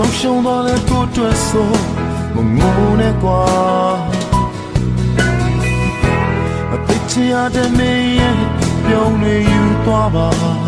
ဆုံးရှုံးသွားလဲကိုတွေ့ဆိုမငိုနဲ့ကွာအသိချရတဲ့မင်းရဲ့ပြုံးနေယူသွားပါ